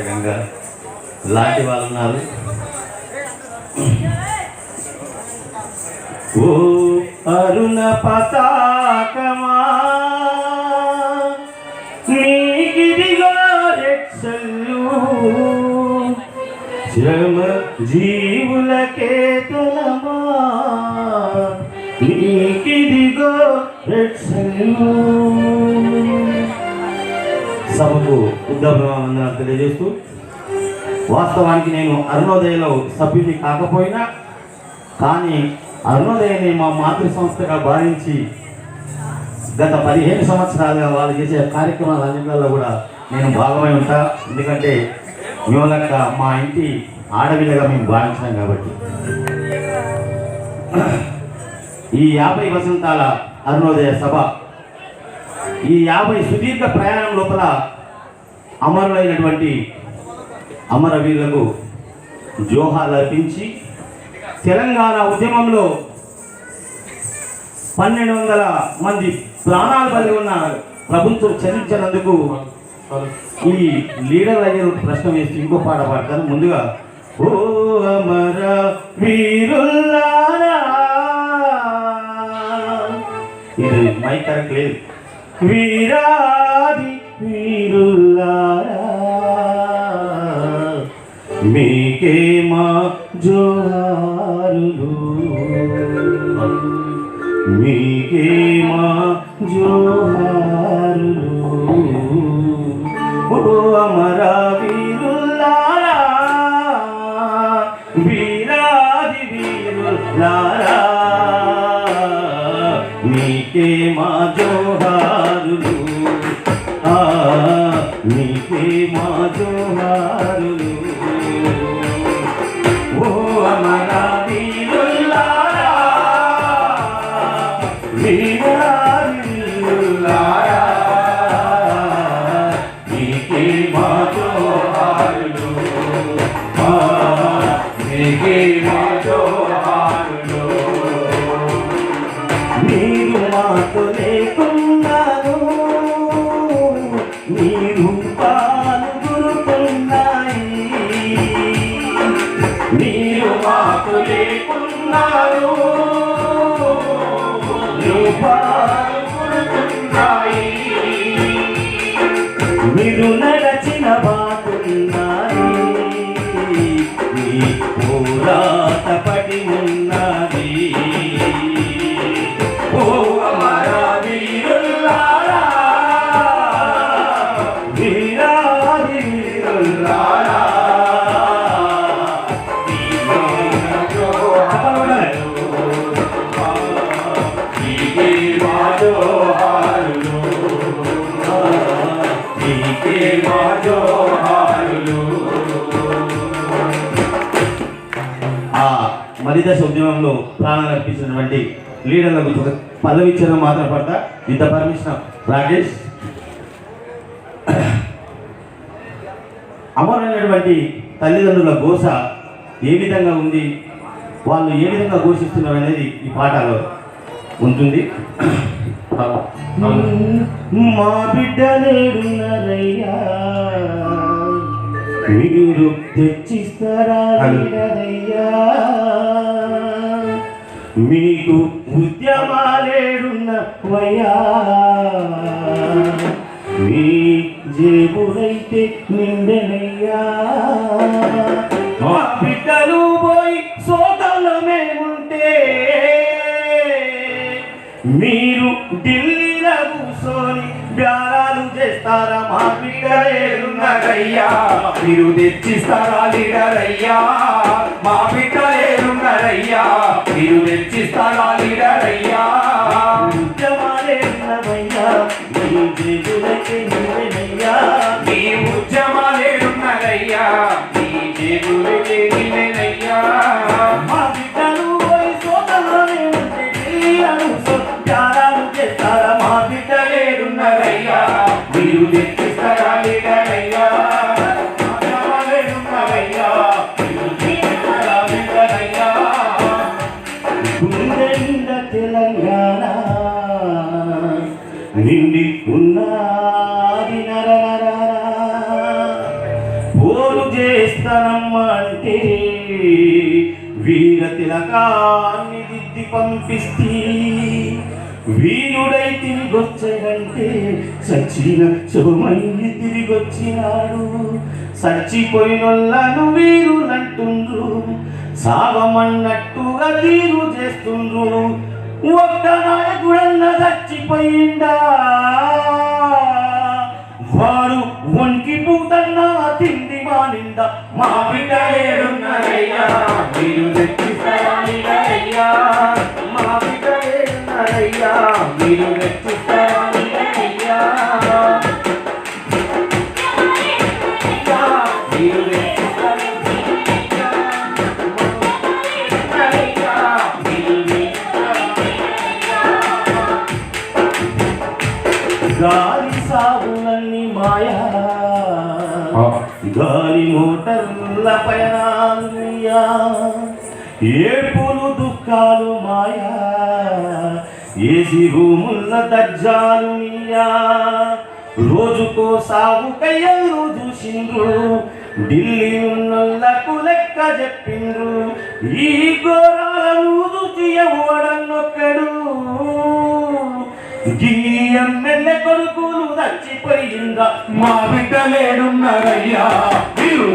రకంగా లాంటి వాళ్ళు ఉన్నారు. ఓ అరుణ పతాకమా నీకిదిగో రెచ్చల్లు శ్రమ జీవులకే తలమా నీకిదిగో రెచ్చల్లు సభకు ఉద్దభవందనాలు తెలియజేస్తూ వాస్తవానికి నేను అరుణోదయలో సభ్యుని కాకపోయినా కానీ అరుణోదయని మా మాతృ సంస్థగా భావించి గత పదిహేను సంవత్సరాలుగా వాళ్ళు చేసే కార్యక్రమాలన్నింటిలో కూడా నేను భాగమై ఉంటా. ఎందుకంటే మేమలక్క మా ఇంటి ఆడవిల్లగా మేము భావించినాం కాబట్టి. ఈ యాభై వసంతాల అరుణోదయ సభ ఈ యాభై సుదీర్ఘ ప్రయాణం లోపల అమరులైనటువంటి అమరవీరులకు జోహాలు అర్పించి తెలంగాణ ఉద్యమంలో పన్నెండు వందల మంది ప్రాణాలు బలి ఉన్న ప్రభుత్వం చరించినందుకు ఈ లీడర్ అయ్యే ప్రశ్న వేసి ఇంకో పాట పాడతారు ముందుగా ఓ అమర వీరుల్లారా ఇది మైక్ కరెక్ట్ లేదు. వీరాది వీరుల్లారా మీకే మా జోహారులు మీకే మా జోహారులు ఓ అమర వీరుల్లారా వీరాది వీరుల్లారా మీకే మా జోహారులు మీకే మా మీరు పాల్గొరుతున్నాయి లేకున్నారు మీరు మా మరిదశ ఉద్యమంలో ప్రాణాలు అర్పించినటువంటి లీడర్లకు ఒక పదవి ఇచ్చిన మాత్రం పడతా. With permission Rakesh. అమరైనటువంటి తల్లిదండ్రుల గోస ఏ విధంగా ఉంది? వాళ్ళు ఏ విధంగా ఘోషిస్తున్నారు అనేది ఈ పాటలో ఉంటుంది. మా బిడ్డలేడున్నారయ్యా మీరు తెచ్చిస్తారా మీకు ఉద్యమాలేడున్న వయ్యా. మీ జేబుడైతే నిండెనయ్యా. ఢిల్లీలో కూర్చొని బ్యారాలు చేస్తారా మా బిడ్డలేరున్నారయ్యా? మీరు తెచ్చిస్తారా లీడరయ్యా? మా బిడ్డలేరున్నారయ్యా? మీరు తెచ్చిస్తారా లీడరయ్యా? ఉద్యమాలేరున్నవయ్యా నిండి ఉన్నది చేస్తానమ్మా అంటే వీర తిలకాన్ని దిద్ది పంపిస్తీ. వీరుడై తిరిగొచ్చాడంటే సచిన శుభమయ్య తిరిగొచ్చినాడు. చచ్చిపోయినొల్లను వీరులంటుండ్రు సావమన్నట్టుగా తీరు చేస్తుండ్రు. ఒక్క నాయకుడన్న చచ్చిపోయిందా మా బిడ్డ ఏడున్నారయ్యా మీరు తెచ్చిస్తారా లీడరయ్యా మా బిడ్డ ఏడున్నారయ్యా మీరు తెచ్చిస్తారా లీడరయ్యా మీరు తెచ్చిస్తారా గాలి మోటర్ల పయనాలుయా ఏపులు దుఃఖాలు మాయా. ఏసి రూముల దర్జాలు నీయా. రోజుకో రోజు చూసిండ్రు ఢిల్లీ ఉన్నకు లెక్క చెప్పిండ్రు. ఈ ఘోరాలను చూసి ఎవడన్నొక్కడు ఎమ్మెల్యే కొడుకులు చచ్చిపోయిందా? మా బిడ్డ బిడ్డలేడున్నారయ్యా మీరు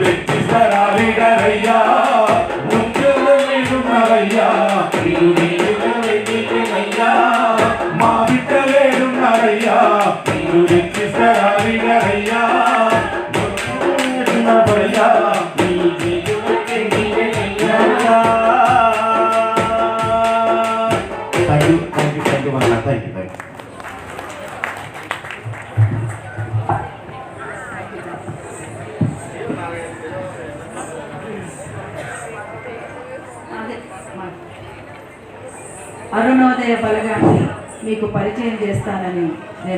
అరుణోదయ బలగాన్ని మీకు పరిచయం చేస్తానని నేను